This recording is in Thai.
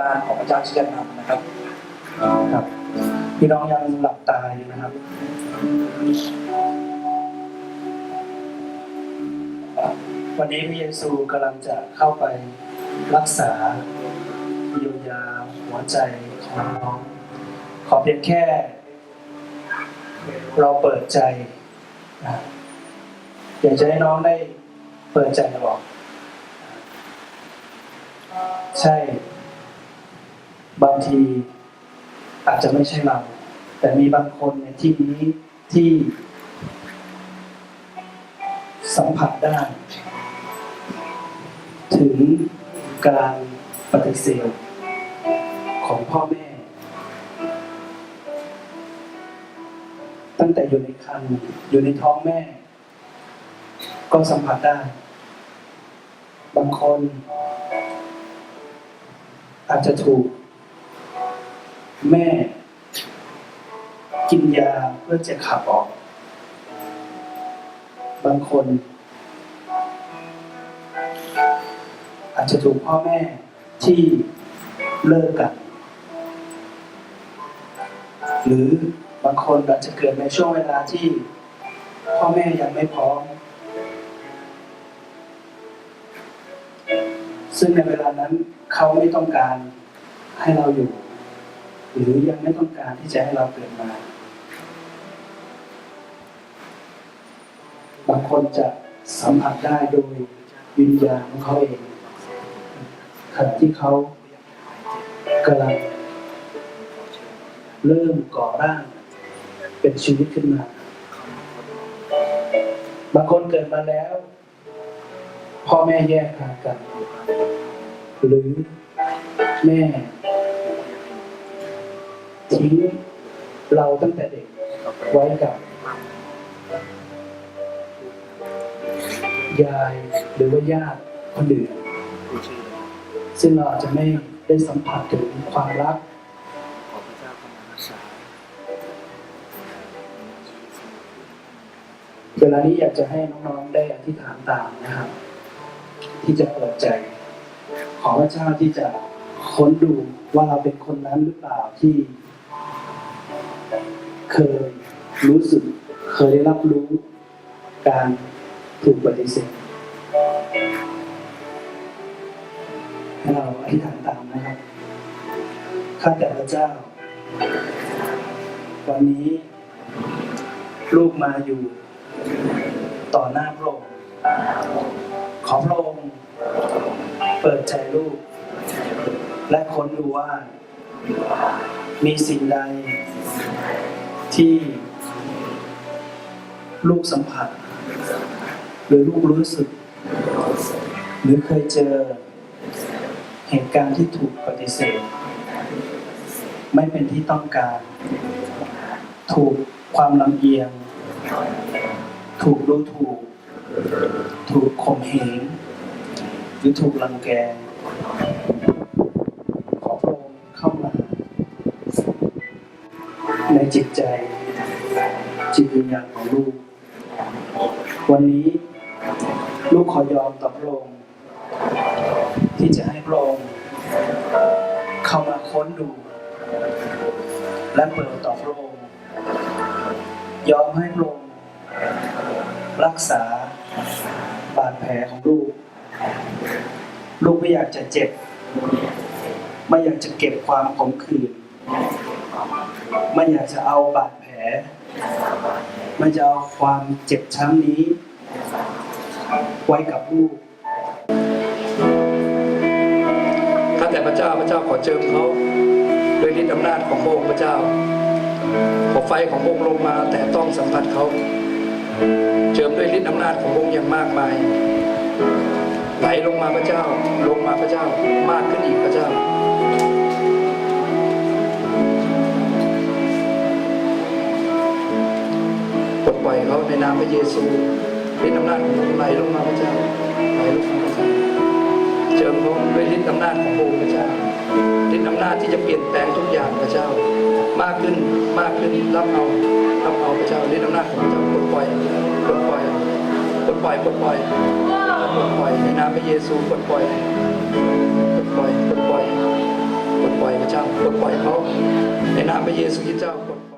การของพระเจ้าที่จะนำนะครับครับ พี่น้องยังหลับตาอยู่นะครับวันนี้พระเยซูกำลังจะเข้าไปรักษาเยียวยาหัวใจของน้อง ขอเพียงแค่ เราเปิดใจนะอยากจะให้น้องได้เปิดใจบอก ใช่ บางทีอาจจะไม่ใช่เรา แต่มีบางคนในที่นี้ที่สัมผัสได้ ถึงการปฏิเสธของพ่อแม่ ตั้งแต่อยู่ในครรภ์อยู่ในท้องแม่ ก็สัมผัสได้ บางคน อาจจะถูก แม่ กินยาเพื่อจะขับออก บางคน อาจจะถูกพ่อแม่ที่เลิกกัน หรือบางคนอาจจะเกิดในช่วงเวลาที่ พ่อแม่ยังไม่พร้อม ซึ่งในเวลานั้นเขาไม่ต้องการให้เราอยู่ หรือยังไม่ต้องการที่จะให้เราเกิดมา บางคนจะสัมผัสได้โดยวิญญาณของเขาเองขณะที่เขากำลังเริ่มก่อร่าง เป็นชีวิตขึ้นมา บางคนเกิดมาแล้ว พ่อแม่แยกทางกัน หรือแม่ ทิ้งเราตั้งแต่เด็กไว้กับ ยายหรือว่าญาติคนอื่นซึ่งเราอาจจะไม่ได้สัมผัสถึงความรักเวลานี้อยากจะให้น้องๆได้อธิษฐานตามนะครับ ที่จะเปิดใจ ขอพระเจ้าที่จะค้นดูว่าเราเป็นคนนั้นหรือเปล่าที่ เคยรู้สึกเคยได้รับรู้การถูกปฏิเสธให้เราอธิษฐานตามนะครับ ข้าแต่พระเจ้า วันนี้ลูกมาอยู่ต่อหน้าพระองค์ขอพระองค์เปิดใจลูก และค้นดูว่า มีสิ่งใด ที่ลูกสัมผัส หรือลูกรู้สึก หรือเคยเจอเหตุการณ์ที่ถูกปฏิเสธ ไม่เป็นที่ต้องการ ถูกความลำเอียง ถูกดูถูก ถูกข่มเหงหรือถูกรังแก จิตใจ จิตวิญญาณของลูก วันนี้ลูกขอยอมต่อพระองค์ที่จะให้พระองค์เข้ามาค้นดู และเปิดต่อพระองค์ยอมให้พระองค์รักษาบาดแผลของลูก ลูกไม่อยากจะเจ็บ ไม่อยากจะเก็บความขมขื่น ไม่อยากจะเอาบาดแผล ไม่จะเอาความเจ็บช้ำนี้ ไว้กับลูกข้าแต่พระเจ้าพระเจ้าขอเจิมเขาด้วยฤทธิ์อำนาจของพระองค์พระเจ้า ขอไฟของพระองค์ลงมาแต่ต้องสัมผัสเขา เจิมด้วยฤทธิ์อำนาจของพระองค์อย่างมากมาย ไหลลงมาพระเจ้า ลงมาพระเจ้ามากขึ้นอีกพระเจ้า ปลดปล่อยเขาในนามพระเยซูฤทธิ์อำนาจของพระองค์ไหลลงมาพระเจ้าไหลลงมาพระเจ้าเจิมเขาด้วยฤทธิ์อำนาจของพระองค์พระเจ้าฤทธิ์อำนาจที่จะเปลี่ยนแปลงทุกอย่างพระเจ้า มากขึ้นมากขึ้นรับเอารับเอาพระเจ้าฤทธิ์อำนาจของพระเจ้าปลดปล่อยปลดปล่อยปลดปล่อยปลดปล่อยปลดปล่อยในนามพระเยซูปลดปล่อยปลดปล่อยปลดปล่อยปลดปล่อยเขาในนามพระเยซูคริสต์เจ้าปลด